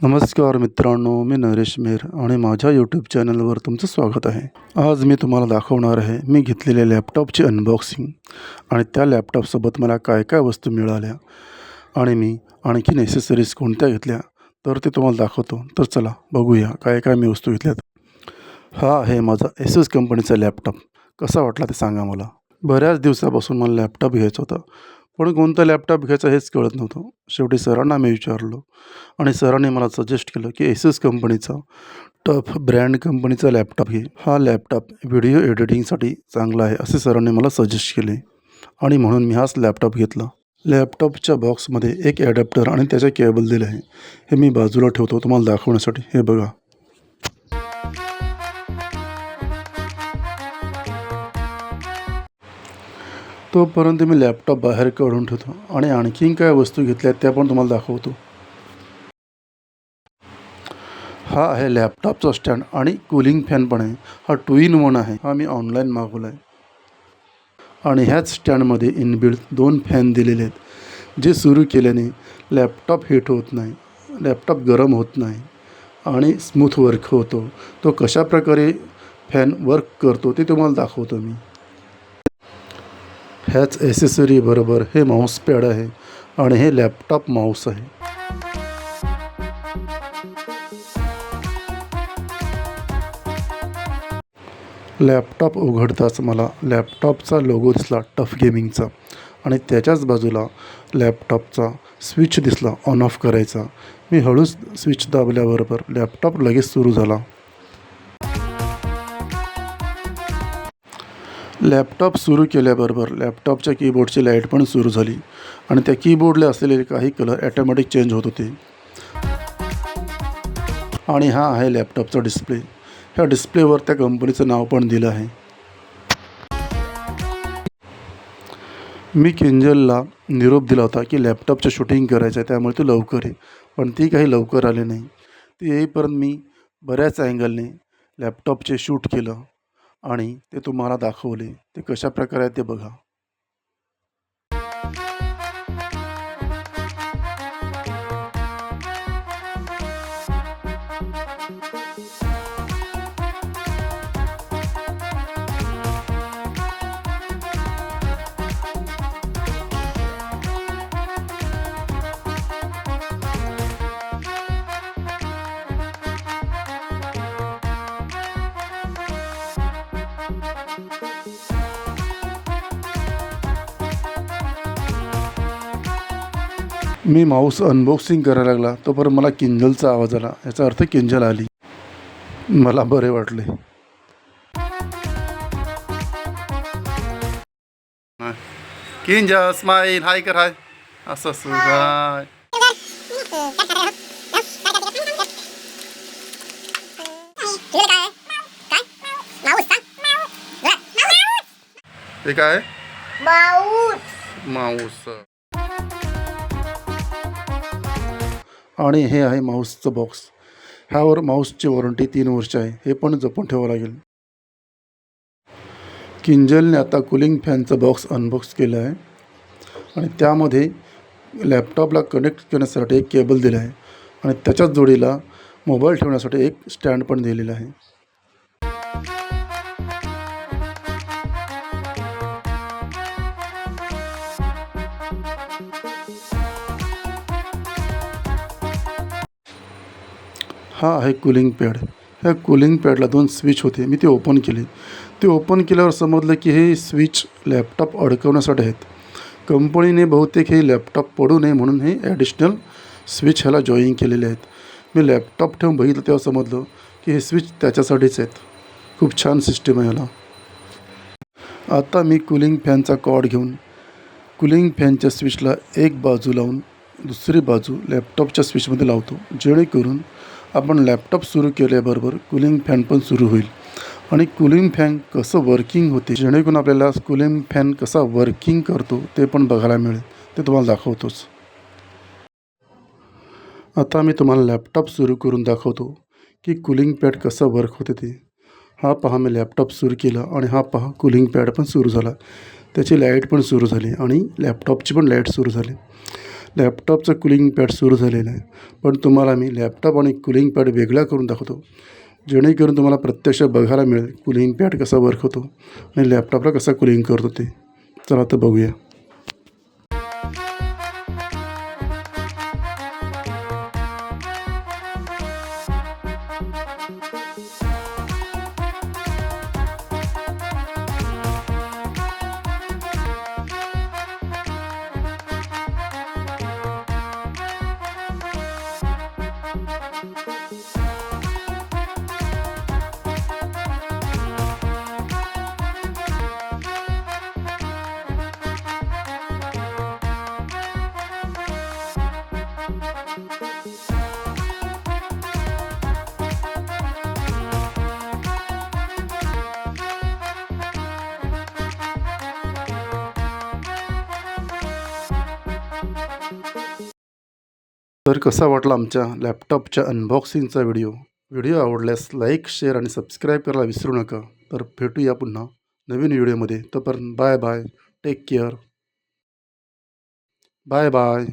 नमस्कार मित्रांनो मी नरेश मेर आणि माझ्या यूट्यूब चॅनलवर तुमचं स्वागत आहे. आज मी तुम्हाला दाखवणार आहे मी घेतलेल्या लॅपटॉपची अनबॉक्सिंग आणि त्या लॅपटॉपसोबत मला काय काय वस्तू मिळाल्या आणि मी आणखी नेसेसरीज कोणत्या घेतल्या तर ते तुम्हाला दाखवतो. तर चला बघूया काय काय मी वस्तू घेतल्यात. हा आहे माझा एसएस कंपनीचा लॅपटॉप कसा वाटला ते सांगा मला. बऱ्याच दिवसापासून मला लॅपटॉप घ्यायचा होता. पण कोणता लॅपटॉप घ्यायचा हेच कळत नव्हतं. शेवटी सरांना मी विचारलो आणि सरांनी मला सजेस्ट केलं की एसएस कंपनीचा टफ ब्रँड कंपनीचा लॅपटॉप घे. हा लॅपटॉप व्हिडिओ एडिटिंगसाठी चांगला आहे असे सरांनी मला सजेस्ट केले. आणि म्हणून मी हाच लॅपटॉप घेतला. लॅपटॉपच्या बॉक्समध्ये एक ॲडॅप्टर आणि त्याचे केबल दिले आहे. हे मी बाजूला ठेवतो तुम्हाला दाखवण्यासाठी. हे बघा. तोपर्यंत मी लॅपटॉप बाहेर काढून ठेवतो आणि आणखीन काय वस्तू घेतल्या त्या पण तुम्हाला दाखवतो. हा आहे लॅपटॉपचा स्टँड आणि कूलिंग फॅन पण आहे. हा टू इन वन आहे. हा मी ऑनलाईन मागवला आहे आणि ह्याच स्टँडमध्ये इनबिल्ट दोन फॅन दिलेले आहेत. जे सुरू केल्याने लॅपटॉप हीट होत नाही लॅपटॉप गरम होत नाही आणि स्मूथ वर्क होतो. तो कशा प्रकारे फॅन वर्क करतो ते तुम्हाला दाखवतो मी. ह्याच ॲसेसरीबरोबर हे माऊस पॅड आहे आणि हे लॅपटॉप माऊस आहे. लॅपटॉप उघडताच मला लॅपटॉपचा लोगो दिसला टफ गेमिंगचा आणि त्याच्याच बाजूला लॅपटॉपचा स्विच दिसला ऑन ऑफ करायचा. मी हळूच स्विच दाबल्याबरोबर लॅपटॉप लगेच सुरू झाला. लॅपटॉप सुरू केल्याबरोबर लॅपटॉपच्या कीबोर्डची लाइट पण सुरू झाली. आणि त्या कीबोर्डला असलेले काही कलर ॲटोमॅटिक चेंज होत होते. आणि हा आहे लॅपटॉपचा डिस्प्ले ह्या डिस्प्लेवर त्या कंपनीचं नाव पण दिलं आहे. मी किंजलला निरोप दिला होता की लॅपटॉपचं शूटिंग करायचं आहे त्यामुळे ती लवकर ये. पण ती काही लवकर आली नाही. ती येईपर्यंत मी बऱ्याच अँगलने लॅपटॉपचे शूट केलं. आणि ते तुम्हाला दाखवले. ते कशा प्रकारे आहे ते बघा. मी माऊस अनबॉक्सिंग करायला लागला. तोपर्यंत मला किंजलचा आवाज आला. याचा अर्थ किंजल आली. मला बरे वाटले. किंजल स्माईल हाय कर हाय असं असं हाय हे काय? माऊस. माऊस. आणि हे आहे माऊसचं बॉक्स ह्यावर माऊसची वॉरंटी तीन वर्ष आहे. हे पण जपून ठेवावं लागेल. किंजलने आता कुलिंग फॅनचं बॉक्स अनबॉक्स केलं आहे. आणि त्यामध्ये लॅपटॉपला कनेक्ट करण्यासाठी एक केबल दिला आहे. आणि त्याच्याच जोडीला मोबाईल ठेवण्यासाठी एक स्टँड पण दिलेला आहे. हा आहे कूलिंग पॅड ह्या कूलिंग पॅडला दोन स्विच होते. मी ते ओपन केले. ते ओपन केल्यावर समजलं की हे स्विच लॅपटॉप अडकवण्यासाठी आहेत. कंपनीने बहुतेक हे लॅपटॉप पडू नये म्हणून हे ॲडिशनल स्विच ह्याला जॉईन केलेले आहेत. मी लॅपटॉप ठेवून बघितलं तेव्हा समजलं की हे स्विच त्याच्यासाठीच आहेत. खूप छान सिस्टीम आहे ह्याला. आता मी कूलिंग फॅनचा कॉड घेऊन कूलिंग फॅनच्या स्विचला एक बाजू लावून दुसरी बाजू लॅपटॉपच्या स्विचमध्ये लावतो. जेणेकरून आपण लॅपटॉप सुरू केल्याबरोबर कूलिंग फॅन पण सुरू होईल. आणि कूलिंग फॅन कसं वर्किंग होते जेणेकरून आपल्याला कूलिंग फॅन कसा वर्किंग करतो ते पण बघायला मिळेल. ते तुम्हाला दाखवतोच. आता मी तुम्हाला लॅपटॉप सुरू करून दाखवतो की कूलिंग पॅड कसं वर्क होते ते. हा पहा मी लॅपटॉप सुरू केला आणि हा पहा कूलिंग पॅड पण सुरू झाला. त्याची लाइट पण सुरू झाली आणि लॅपटॉपची पण लाइट सुरू झाली. लॅपटॉपचं कुलिंग पॅड सुरू झालेलं आहे. पण तुम्हाला मी लॅपटॉप आणि कुलिंग पॅड वेगळा करून दाखवतो. जेणेकरून तुम्हाला प्रत्यक्ष बघायला मिळेल कुलिंग पॅड कसा वर्क होतो आणि लॅपटॉपला कसा कुलिंग करतो ते. चला तर बघूया. तर कसा वाटला आमच्या लॅपटॉपच्या अनबॉक्सिंगचा व्हिडिओ व्हिडिओ आवडल्यास लाईक शेअर आणि सबस्क्राईब करायला विसरू नका. तर भेटूया पुन्हा नवीन व्हिडिओमध्ये तोपर्यंत bye bye take care bye bye